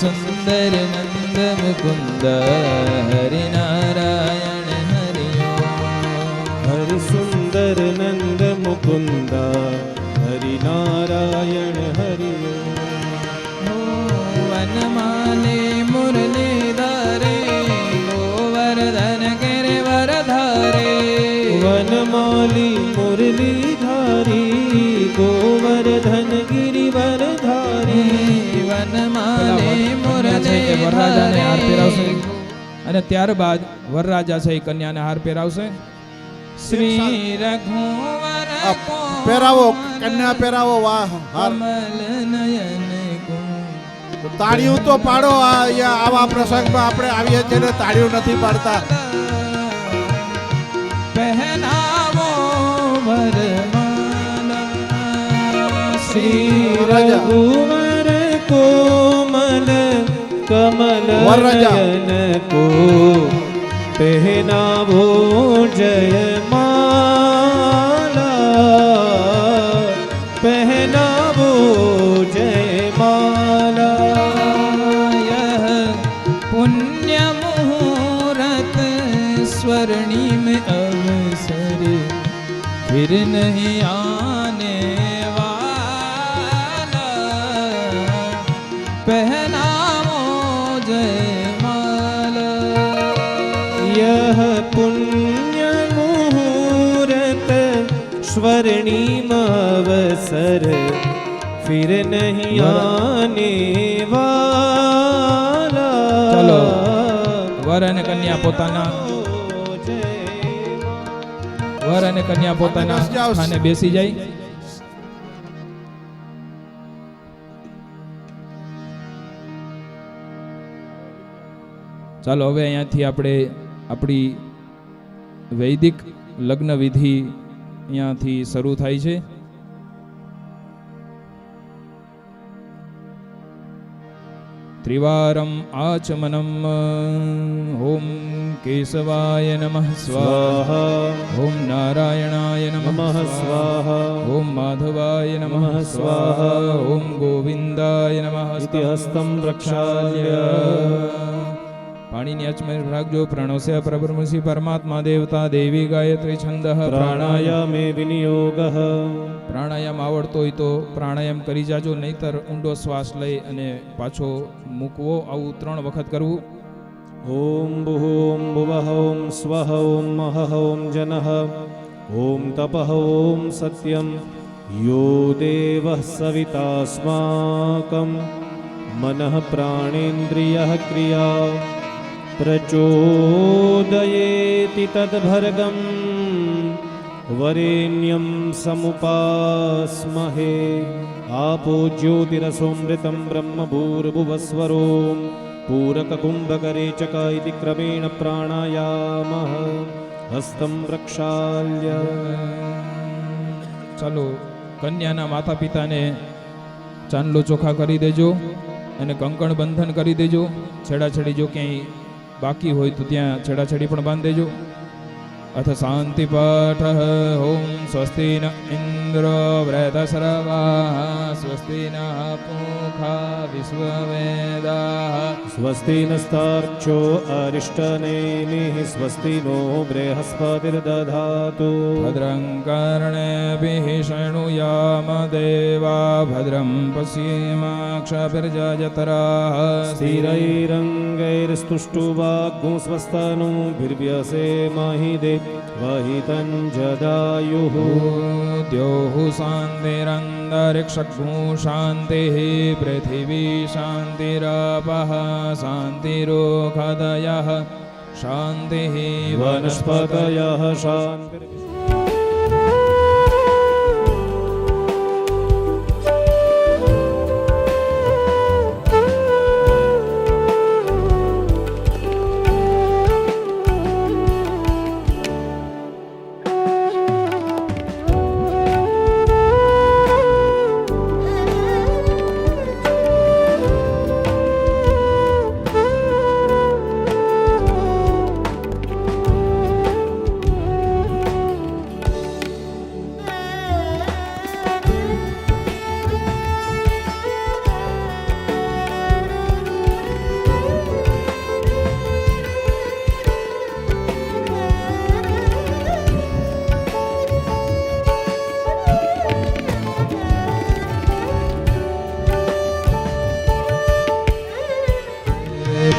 સુંદર નંદ મુકુંદ હરિ નારાયણ હરિ હરિ સુંદર નંદ મુકુંદ હરિ નારાયણ હરિ વનમાલે મુરલીધરે ગોવર્ધન ગિરિવર ધારે વનમાલી મુરલીધારી ગોવર્ધન વરરાજાને હાર પહેરાવશે. અને ત્યારબાદ વરરાજા છે એ કન્યાને હાર પહેરાવશે. શ્રી રઘુવર પહેરાવો કન્યા પહેરાવો વાહ હાર. તાળીઓ તો પાડો આ આવા પ્રસંગમાં આપણે આવીએ છીએ તાળીઓ નથી પાડતા. नयन को पहनावो जय माला पहनावो जय माला यह पुण्य मुहूर्त स्वर्णिम अवसर फिर नहीं आ स्वर्णिम अवसर फिर नहीं आने वाला ચાલો. વર અને કન્યા પોતાના વર અને કન્યા પોતાના બસ જાઓ. સ્થાને બેસી જાય ચાલો હવે અહીંયાથી આપણે આપણી વૈદિક લગ્ન વિધિ અહીંયાથી શરૂ થાય છે. ત્રિવારમ આચમનમ ઓમ કેશવાય નમઃ સ્વાહા ઓમ નારાયણાય નમઃ સ્વાહા ઓમ માધવાય નમઃ સ્વાહા ઓમ ગોવિંદાય નમઃ ઇતિહસ્તમ પ્રક્ષાલ્ય પાણીની અચમેર રાખજો પ્રણવસ્ય પરબ્રહ્મસી પરમાત્મા દેવતા દેવી ગાયત્રી છંદ પ્રાણાયામ प्राणायामे विनियोगः પ્રાણાયામ આવડતો હોય તો પ્રાણાયામ કરી જાજો નહીતર ઊંડો શ્વાસ લઈ અને પાછો મૂકવો આવું ત્રણ વખત કરવું ॐ भुः ॐ भुवः ॐ स्वः ॐ महः ॐ जनः ॐ तपः ॐ सत्यं यो देवः सवितास्माकं मनः प्राणेन्द्रियः क्रिया प्रचोदयेति तद्भर्गं वरेण्यं समुपास्महे आपो ज्योतिरसोऽमृतं ब्रह्मभूर्भुवस्वरों पूरककुम्भकरे चक इति क्रमेण प्राणायामः हस्तं प्रक्षाल्य ચાલો કન્યાના માતા પિતાને ચાંદલો ચોખા કરી દેજો અને કંકણ બંધન કરી દેજો છેડાછેડી જો ક્યાંય બાકી હોય તો ત્યાં છેડાછેડી પણ બાંધી દેજો અથ શાંતિ પાઠ, ઓમ સ્વસ્તિ ન ઇન્દ્ર વ્રતસર્વા સ્વસ્તિ ન मुखा विश्ववेदाः। स्वस्ति नस्तर्चो अरिष्टनेमिः स्वस्ति नो बृहस्पतिर्दधातु। भद्रं कर्णेभिः शृणुयामदेवा भद्रं पश्येमाक्षभिर्जयतराः। धीरैरङ्गैस्तुष्टु वाग् स्वस्तनोभिर्यसे महि दे वहितञ्जदायुः द्योः शान्तिरन्दरिक्षु शान्तिः पृथिवी शान्तिरापः शान्तिरोखदयः शान्तिः वनस्पतयः शान्तिर्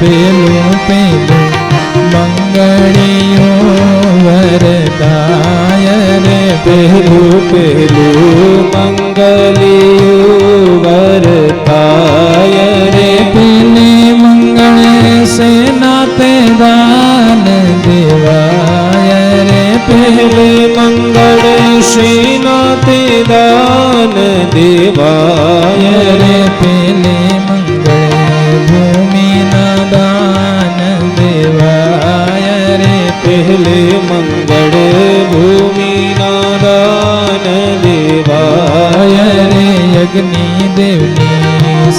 પેલું પેલું મંગળિયું વરદાય રે. પેલું પેલું મંગલિયું વરદાય રે. પેલે મંગળ સેના તે દાન દેવાય રે. પેલે મંગળ શ્રીનાથે દાન દેવાય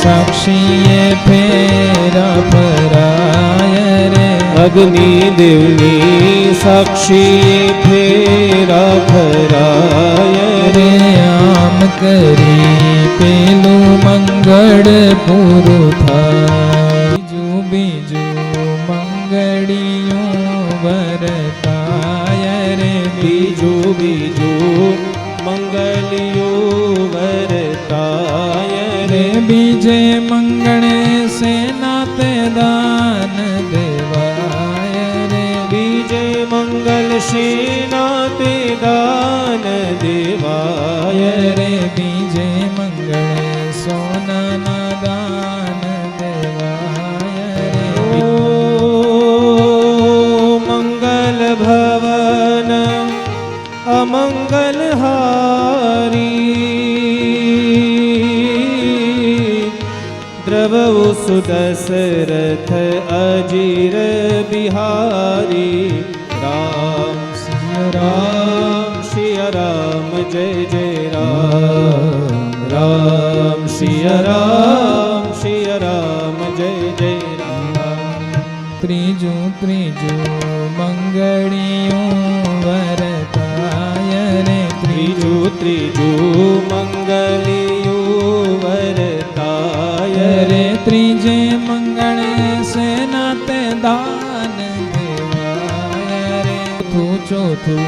સાક્ષીએ ફેરા ફરાય રે. અગ્નિ દેવની સાક્ષીએ ફેરા ફરાય રે. આમ કરી પેલું મંગળ પૂરું થાય. બીજું બીજું મંગળિયું વરતાય રે. બીજું બીજું મંગલિયું રે બીજે મંગળે દ્રવઉ સુદશરથ અજીર બિહારી રામ સિય રામ સિય રામ જય જય રામ રામ સિય રામ સિય રામ જય જય રામ ત્રીજું ત્રીજું મંગળિયું વરતાય રે ત્રીજું ચોથું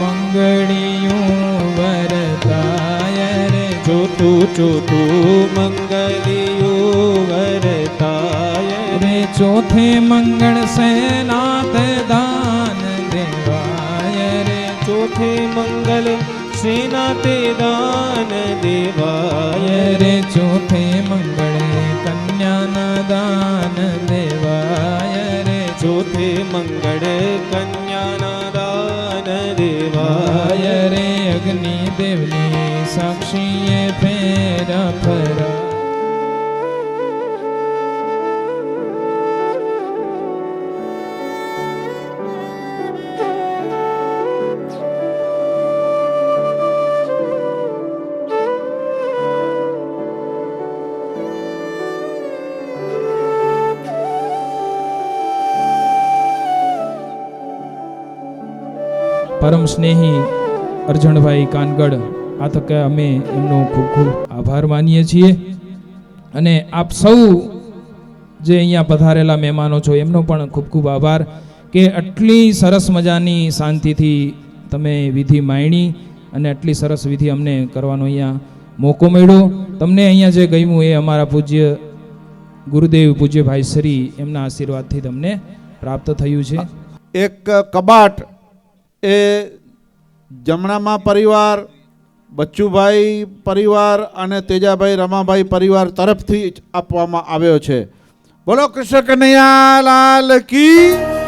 મંગળિયું વરતાય રે ચોથું ચોથું મંગળિયું વરતાય રે ચોથે મંગળ સેના તે દાન દેવાય રે ચોથે મંગલ શ્રીનાથે દાન દેવાય રે ચોથે મંગળે કન્યાના દાન દેવાય રે ચોથે મંગળ કન્યાના દેવાય રે અગ્નિ દેવની સાક્ષીએ ફેરા ફરા પરમ સ્નેહી અર્જણભાઈ કાનગડ, આ તકે અમે એમનો ખૂબ ખૂબ આભાર માનીએ છીએ. અને આપ સૌ જે અહીંયા પધારેલા મહેમાનો છો, એમનો પણ ખૂબ ખૂબ આભાર કે આટલી સરસ મજાની શાંતિથી તમે વિધિ માણી અને આટલી સરસ વિધિ અમને કરવાનો અહીંયા મોકો મળ્યો. તમને અહીંયા જે ગમ્યું એ અમારા પૂજ્ય ગુરુદેવ પૂજ્ય ભાઈ શ્રી એમના આશીર્વાદથી તમને પ્રાપ્ત થયું છે. એક કબાટ એ જમણામાં પરિવાર, બચ્ચુભાઈ પરિવાર અને તેજાભાઈ રમાભાઈ પરિવાર તરફથી જ આપવામાં આવ્યો છે. બોલો કૃષ્ણ કનૈયા, લાલ કી.